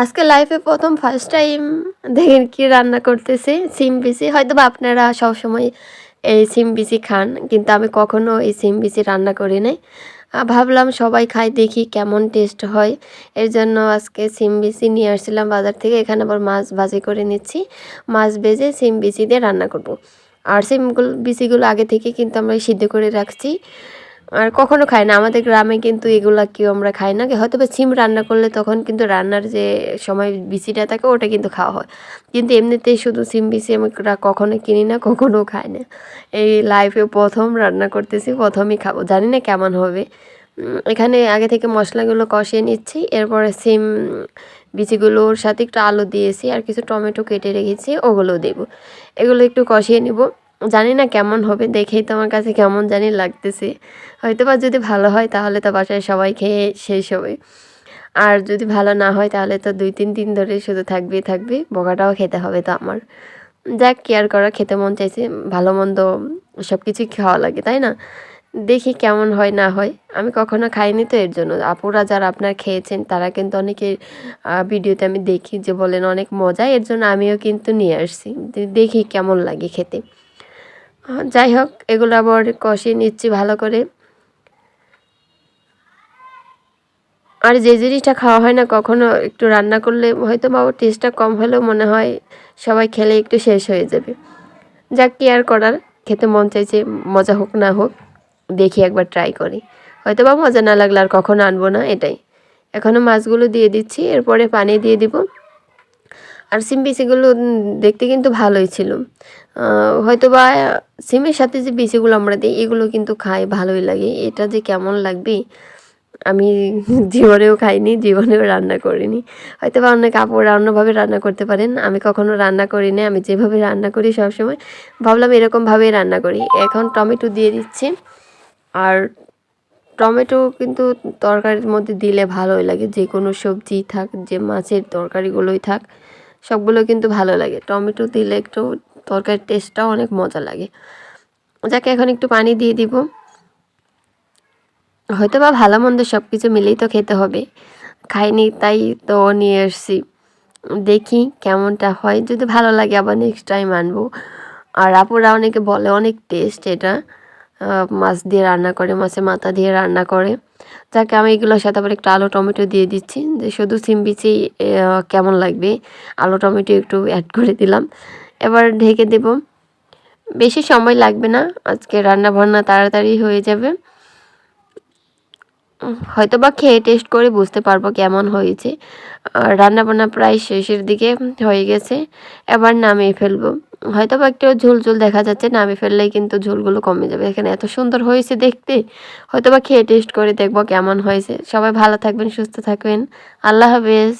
আজকে লাইফে প্রথম ফার্স্ট টাইম দেখেন কি রান্না করতেছি, সিম বিসি হয়তো বা আপনারা সবসময় এই সিম বিসি খান, কিন্তু আমি কখনো এই সিম বিসি রান্না করি নাই। ভাবলাম সবাই খায় দেখি কেমন টেস্ট হয়। এর জন্য আজকে সিম বিসি নিয়ে আসছিলাম বাজার থেকে, এখানে আবার মাছ ভাজি করে নিচ্ছি। মাছ ভেজে সিম বিসি দিয়ে রান্না করব। আর সিমগুলো বিসিগুলো আগে থেকে কিন্তু আমরা সিদ্ধ করে রাখছি। আর কখনো খাই না। আমাদের গ্রামে কিন্তু এগুলা কেউ আমরা খাই না। হয়তো বা সিম রান্না করলে তখন কিন্তু রান্নার যে সময় বিচিটা থাকে, ওটা কিন্তু খাওয়া হয়। কিন্তু এমনিতেই শুধু সিম বিচি আমরা কখনো কিনি না, কখনো খাই না। এই লাইফে প্রথম রান্না করতেছি, প্রথমই খাব। জানি না কেমন হবে। এখানে আগে থেকে মশলাগুলো কষিয়ে নিচ্ছি। এরপরে সিম বিচিগুলোর সাথে একটু আলু দিয়েছি আর কিছু টমেটো কেটে রেখেছি ওগুলো দেবো। এগুলো একটু কষিয়ে নিব। জানি না কেমন হবে, দেখেই তো আমার কাছে কেমন জানি লাগতেছে। হয়তো বা যদি ভালো হয় তাহলে তো বাসায় সবাই খেয়ে শেষ হবে। আর যদি ভালো না হয় তাহলে তো দুই তিন দিন ধরে শুধু থাকবেই থাকবে, বকাটাও খেতে হবে তো আমার। যাক কেয়ার করা খেতে মন চাইছে, ভালো মন্দ সব কিছুই খাওয়া লাগে, তাই না? দেখি কেমন হয়, না হয়। আমি কখনো খাইনি তো এর জন্য। আপুরা যারা আপনার খেয়েছেন, তারা কিন্তু অনেকে ভিডিওতে আমি দেখি যে বলেন অনেক মজা, এর জন্য আমিও কিন্তু নিয়ে আসছি। দেখি কেমন লাগে খেতে। যাই হোক এগুলো আবার কষিয়ে নিচ্ছি ভালো করে। আর যে জিনিসটা খাওয়া হয় না, কখনো একটু রান্না করলে হয়তো বা টেস্টটা কম হলেও মনে হয় সবাই খেলে একটু শেষ হয়ে যাবে। যাক, কি আর করার? খেতে মন চাইছে, মজা হোক না হোক, দেখি একবার ট্রাই করি। হয়তো বা মজা না লাগলে আর কখনো আনব না, এটাই। এখনও মাছগুলো দিয়ে দিচ্ছি, এরপরে পানি দিয়ে দিব। আর সিম বিচিগুলো দেখতে কিন্তু ভালোই ছিল। হয়তো বা সিমের সাথে যে বিচিগুলো আমরা দিই, এগুলো কিন্তু খাই, ভালোই লাগে। এটা যে কেমন লাগবে, আমি জীবনেও খাইনি, জীবনেও রান্না করিনি। হয়তো বা অনেক কাপড় অন্যভাবে রান্না করতে পারেন। আমি কখনো রান্না করিনি আমি যেভাবে রান্না করি সবসময় ভাবলাম এরকমভাবেই রান্না করি। এখন টমেটো দিয়ে দিচ্ছি। আর টমেটো কিন্তু তরকারির মধ্যে দিলে ভালোই লাগে যে কোনো সবজি থাক, যে মাছের তরকারিগুলোই থাক। সবগুলো কিন্তু ভালো লাগে। টমেটো দিলে একটু তরকারির টেস্টটাও অনেক মজা লাগে। যাকে, এখন একটু পানি দিয়ে দিব। হয়তো বা ভালো মন্দ সব কিছু মিলেই তো খেতে হবে। খাইনি, তাই তো নিয়ে এসছি দেখি কেমনটা হয়। যদি ভালো লাগে, আবার নেক্সট টাইম আনব। আর আপুরা অনেকে বলে, অনেক টেস্ট এটা। মাছ দিয়ে রান্না করে, মাছের মাথা দিয়ে রান্না করে। যাকে আমি এগুলোর সাথে আবার একটু আলু, টমেটো দিয়ে দিচ্ছি। যে শুধু সিম বিচি কেমন লাগবে? আলু, টমেটো একটু অ্যাড করে দিলাম। এবার ঢেকে দেব। বেশি সময় লাগবে না। আজকে রান্না বান্না তাড়াতাড়ি হয়ে যাবে। হয়তো বা খেয়ে টেস্ট করে বুঝতে পারব কেমন হয়েছে। রান্না বান্না প্রায় শেষের দিকে হয়ে গেছে। এবার নামিয়ে ফেলব। হয়তো বা একটু ঝোল ঝোল দেখা যাচ্ছে, নামিয়ে ফেললেই কিন্তু ঝোলগুলো কমে যাবে। এখানে এত সুন্দর হয়েছে দেখতে। হয়তো বা খেয়ে টেস্ট করে দেখব কেমন হয়েছে। সবাই ভালো থাকবেন, সুস্থ থাকবেন। আল্লাহ হাফেজ।